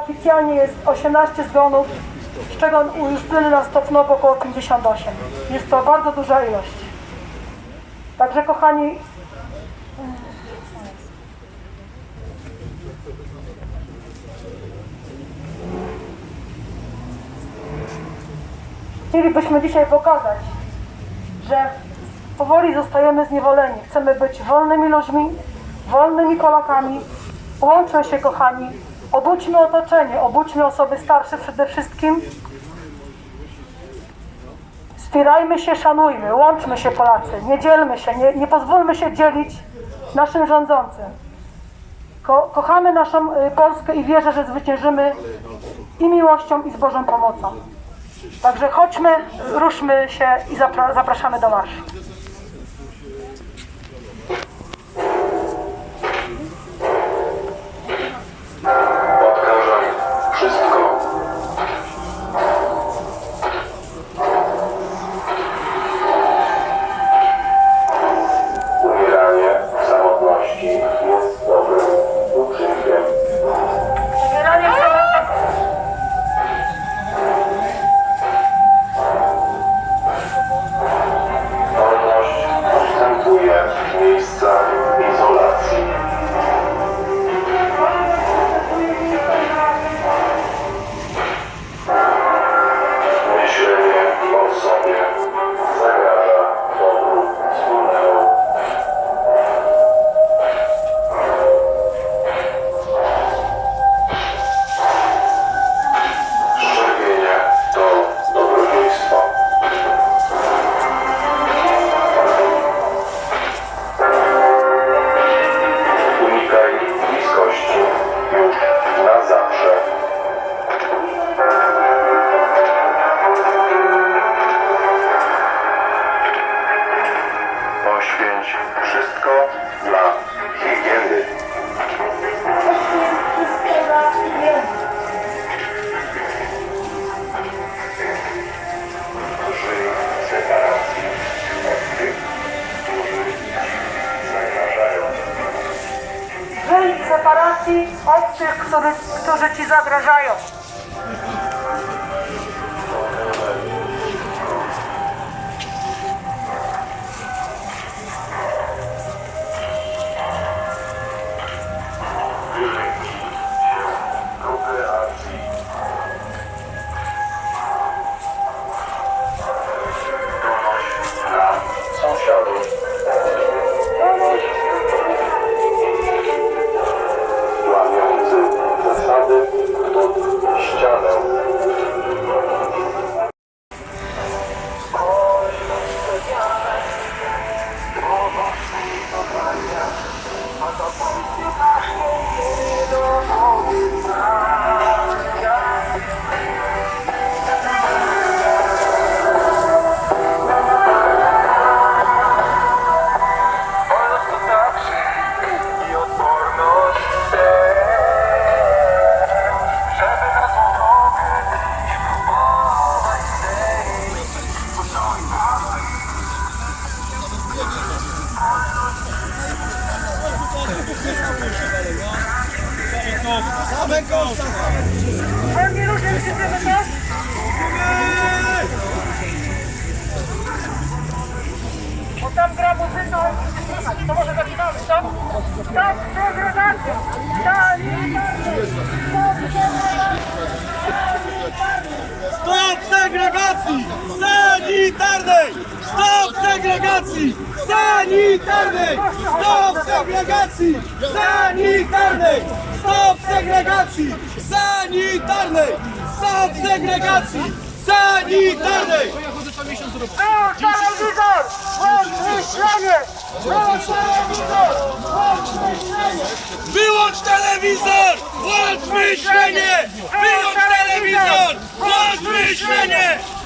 oficjalnie jest 18 zgonów, z czego u Justyny na Stopnowo około 58. Jest to bardzo duża ilość. Także kochani, chcielibyśmy dzisiaj pokazać, że powoli zostajemy zniewoleni. Chcemy być wolnymi ludźmi, wolnymi Polakami. Łączmy się, kochani. Obudźmy otoczenie, obudźmy osoby starsze przede wszystkim. Wspierajmy się, szanujmy, łączmy się Polacy, nie dzielmy się, nie, nie pozwólmy się dzielić naszym rządzącym. Ko kochamy naszą y, Polskę i wierzę, że zwyciężymy i miłością, i z Bożą pomocą. Także chodźmy, ruszmy się i zapra zapraszamy do marszu. 5. Wszystko dla higieny. Żyj w separacji od tych. Żyj w separacji od tych, którzy, którzy ci zagrażają. Wolni ludzie, myślicie, że to? Bo tam gra muzyka, to może zaczynamy, tak? Tak, segregacja! Tak, Stop segregacji sanitarnej! Stop segregacji sanitarnej! Stop segregacji sanitarnej! Stop segregacji sanitarnej! Stop segregacji sanitarnej! Wyłącz telewizor! Włącz myślenie! Wyłącz telewizor! Włącz myślenie! Wyłącz telewizor! Włącz myślenie! Wyłącz telewizor! Włącz myślenie!